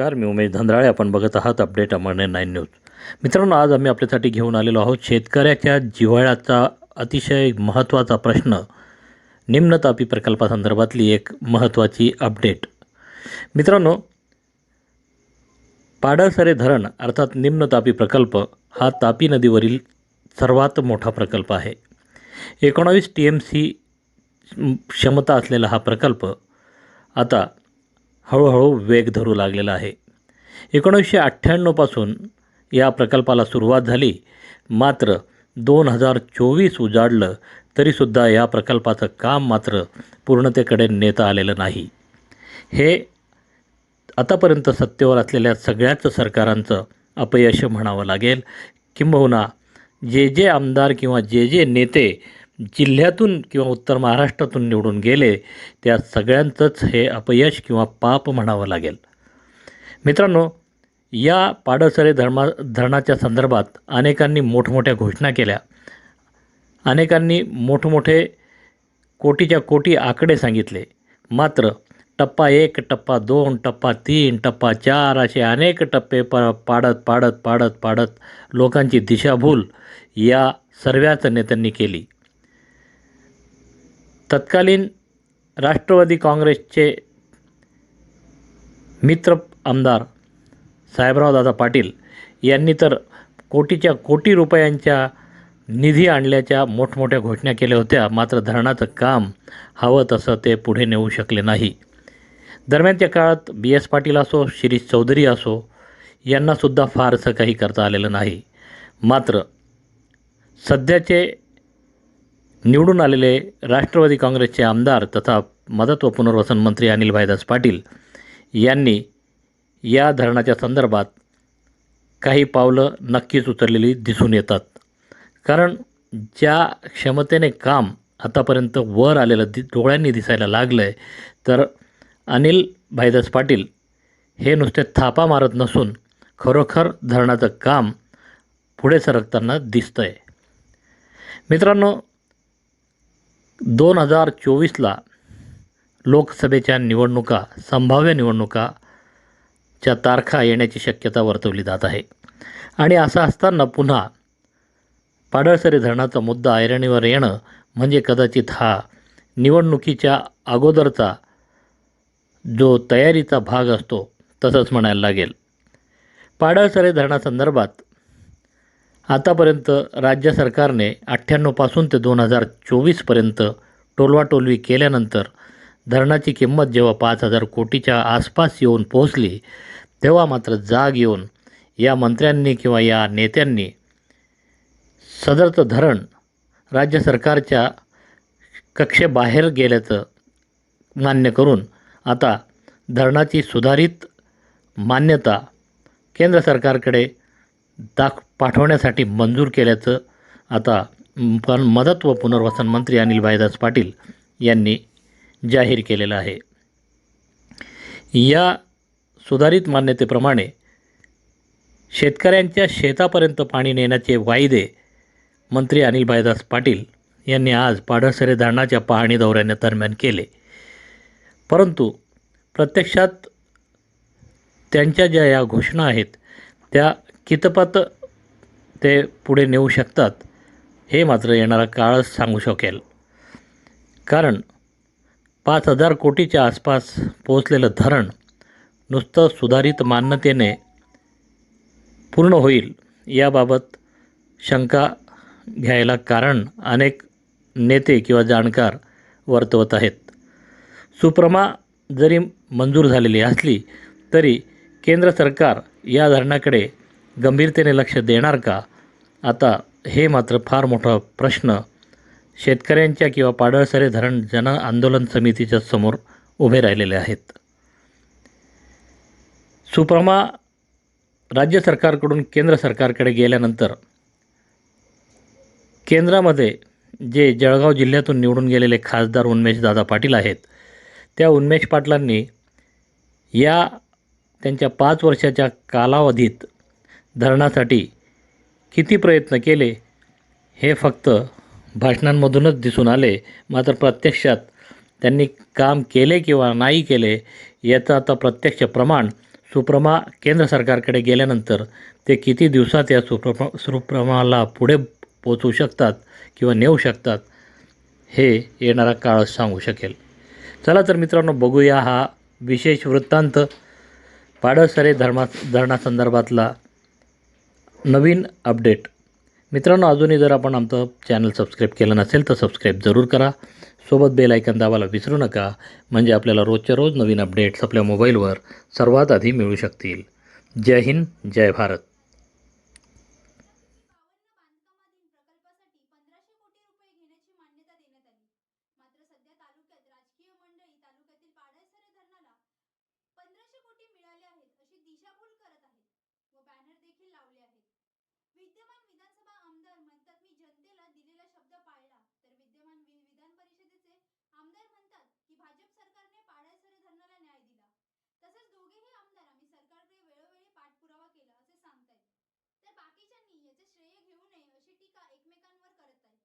नमस्कार मी उमेश धंद्राळे. आपण बघत आहात अपडेट अमरने नाईन न्यूज. मित्रांनो आज आम्ही आपल्यासाठी घेऊन आलेलो आहोत शेतकऱ्याच्या जिव्हाळ्याचा अतिशय महत्त्वाचा प्रश्न. निम्नतापी प्रकल्पासंदर्भातली एक महत्त्वाची अपडेट. मित्रांनो पाडळसरे धरण अर्थात निम्नतापी प्रकल्प हा तापी नदीवरील सर्वात मोठा प्रकल्प आहे. एकोणावीस टी एम सी क्षमता असलेला हा प्रकल्प आता हळूहळू वेग धरू लागलेला आहे. एकोणीसशे अठ्ठ्याण्णवपासून या प्रकल्पाला सुरुवात झाली. मात्र दोन हजार चोवीस उजाडलं तरीसुद्धा या प्रकल्पाचं काम मात्र पूर्णतेकडे नेता आलेलं नाही. हे आतापर्यंत सत्तेवर असलेल्या सगळ्याच सरकारांचं अपयश म्हणावं लागेल. किंबहुना जे जे आमदार किंवा जे जे नेते जिल्ह्यातून किंवा उत्तर महाराष्ट्रातून निवडून गेले त्या सगळ्यांचंच हे अपयश किंवा पाप म्हणावं लागेल. मित्रांनो या पाडसरे धर्मा धरणाच्या संदर्भात अनेकांनी मोठमोठ्या घोषणा केल्या. अनेकांनी मोठमोठे कोटीच्या कोटी आकडे सांगितले. मात्र टप्पा एक टप्पा दोन टप्पा तीन टप्पा चार असे अनेक टप्पे प पाडत पाडत पाडत पाडत लोकांची दिशाभूल या सर्व्याच नेत्यांनी केली. तत्कालीन राष्ट्रवादी काँग्रेसचे मित्र आमदार साहेबराव दादा पाटील यांनी तर कोटीच्या कोटी रुपयांच्या निधी आणल्याच्या मोठमोठ्या घोषणा केल्या होत्या. मात्र धरणाचं काम हवं तसं ते पुढे नेऊ शकले नाही. दरम्यानच्या काळात बी एस पाटील असो शिरीष चौधरी असो यांनासुद्धा फारसं काही करता आलेलं नाही. मात्र सध्याचे निवडून आलेले राष्ट्रवादी काँग्रेसचे आमदार तथा मदत व पुनर्वसन मंत्री अनिल भाईदास पाटील यांनी या धरणाच्या संदर्भात काही पावलं नक्कीच उचललेली दिसून येतात. कारण ज्या क्षमतेने काम आतापर्यंत वर आलेलं दि डोळ्यांनी दिसायला लागलं आहे तर अनिल भाईदास पाटील हे नुसते थापा मारत नसून खरोखर धरणाचं काम पुढे सरकताना दिसतं आहे मित्रांनो दोन हजार चोवीसला लोकसभेच्या निवडणुका संभाव्य निवडणुकाच्या तारखा येण्याची शक्यता वर्तवली जात आहे. आणि असं असताना पुन्हा पाडळसरे धरणाचा मुद्दा ऐरणीवर येणं म्हणजे कदाचित हा निवडणुकीच्या अगोदरचा जो तयारीचा भाग असतो तसंच म्हणायला लागेल. पाडळसरे धरणासंदर्भात आतापर्यंत राज्य सरकारने अठ्ठ्याण्णवपासून ते दोन हजार चोवीसपर्यंत टोलवाटोलवी केल्यानंतर धरणाची किंमत जेव्हा पाच हजार कोटीच्या आसपास येऊन पोहोचली तेव्हा मात्र जाग येऊन या मंत्र्यांनी किंवा या नेत्यांनी सदरचं धरण राज्य सरकारच्या कक्षेबाहेर गेल्याचं मान्य करून आता धरणाची सुधारित मान्यता केंद्र सरकारकडे दाख पाठवण्यासाठी मंजूर केल्याचं आता पण मदत व पुनर्वसन मंत्री अनिल भाईदास पाटील यांनी जाहीर केलेलं आहे. या सुधारित मान्यतेप्रमाणे शेतकऱ्यांच्या शेतापर्यंत पाणी नेण्याचे वायदे मंत्री अनिल भाईदास पाटील यांनी आज पाडळसरे धरणाच्या पाहणी दौऱ्याने दरम्यान केले. परंतु प्रत्यक्षात त्यांच्या ज्या या घोषणा आहेत त्या कितपत ते पुढे नेऊ शकतात हे मात्र येणारा काळच सांगू शकेल. कारण पाच हजार कोटीच्या आसपास पोचलेलं धरण नुसतं सुधारित मान्यतेने पूर्ण होईल याबाबत शंका घ्यायला कारण अनेक नेते किंवा जाणकार वर्तवत आहेत. सुप्रमा जरी मंजूर झालेली असली तरी केंद्र सरकार या धरणाकडे गंभीरतेने लक्ष देणार का? आता हे मात्र फार मोठा प्रश्न. शेतकऱ्यांच्या किंवा पाडळसरे धरण जन आंदोलन समितीच्या समोर उभे राहिलेले आहेत. सुप्रमा राज्य सरकारकडून केंद्र सरकारकडे गेल्यानंतर केंद्रामध्ये जे जळगाव जिल्ह्यातून निवडून गेलेले खासदार उन्मेषदादा पाटील आहेत त्या उन्मेष पाटलांनी या त्यांच्या पाच वर्षाच्या कालावधीत धरणासाठी किती प्रयत्न केले हे फक्त भाषणांमधूनच दिसून आले. मात्र प्रत्यक्षात त्यांनी काम केले किंवा नाही केले याचं आता प्रत्यक्ष प्रमाण सुप्रमा केंद्र सरकारकडे गेल्यानंतर ते किती दिवसात या सुप्रमा सुप्रमाला पुढे पोचवू शकतात किंवा नेऊ शकतात हे येणारा काळ सांगू शकेल. चला तर मित्रांनो बघूया हा विशेष वृत्तांत पाडसरे धर्मा धरणासंदर्भातला नवीन अपडेट. मित्रांनो अजूनही जर आपण आमचं चॅनल सबस्क्राईब केलं नसेल तर सबस्क्राईब जरूर करा. सोबत बेल आयकन दाबायला विसरू नका. म्हणजे आपल्याला रोजच्या रोज नवीन अपडेट्स आपल्या मोबाईलवर सर्वात आधी मिळू शकतील. जय हिंद जय भारत. बॅनर देखील लावले आहेत. विद्यमान विधानसभा आमदार म्हणतात मी जनतेला दिलेला शब्द पाळला. तर विद्यमान विधान परिषदेचे आमदार म्हणतात की भाजप सरकारने पाडायसरे धरणाला न्याय दिला. तसेच दोघेही आमदार आम्ही सरकारकडे वेळोवेळी पाठपुरावा केला असे सांगतायत. तर बाकीच्यांनी याचे श्रेय घेऊ नये अशी टीका एकमेकांवर करत आहेत.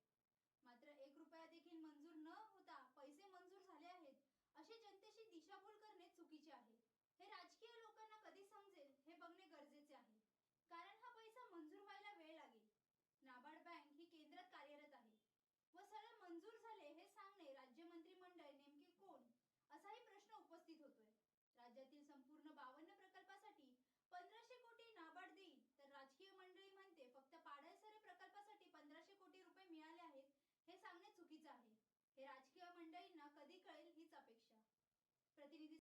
मात्र एक रुपया देखील मंजूर न होता पैसे मंजूर झाले आहेत अशी जनतेशी दिशाभूल करणे चुकीचे आहे. हे राजकीय लोकांना कधी समजेल हे बघणे गरजेचे आहे कारण हा पैसा मंजूर व्हायला वेळ लागेल नाबार्ड बँक ही केंद्रात कार्यरत आहे व सरळ मंजूर झाले हे सांगणे राज्य मंत्रिमंडळ नेमके कोण? असाही प्रश्न उपस्थित होतोय. राज्यातील संपूर्ण बावन्न प्रकल्पासाठी पंधराशे कोटी नाबार्ड देईल. तर राजकीय मंडळी म्हणते फक्त पाडळसरे प्रकल्पासाठी पंधराशे कोटी रुपये मिळाले आहेत हे सांगणे चुकीचं आहे. हे राजकीय मंडळींना कधी कळेल हीच अपेक्षा. प्रतिनिधी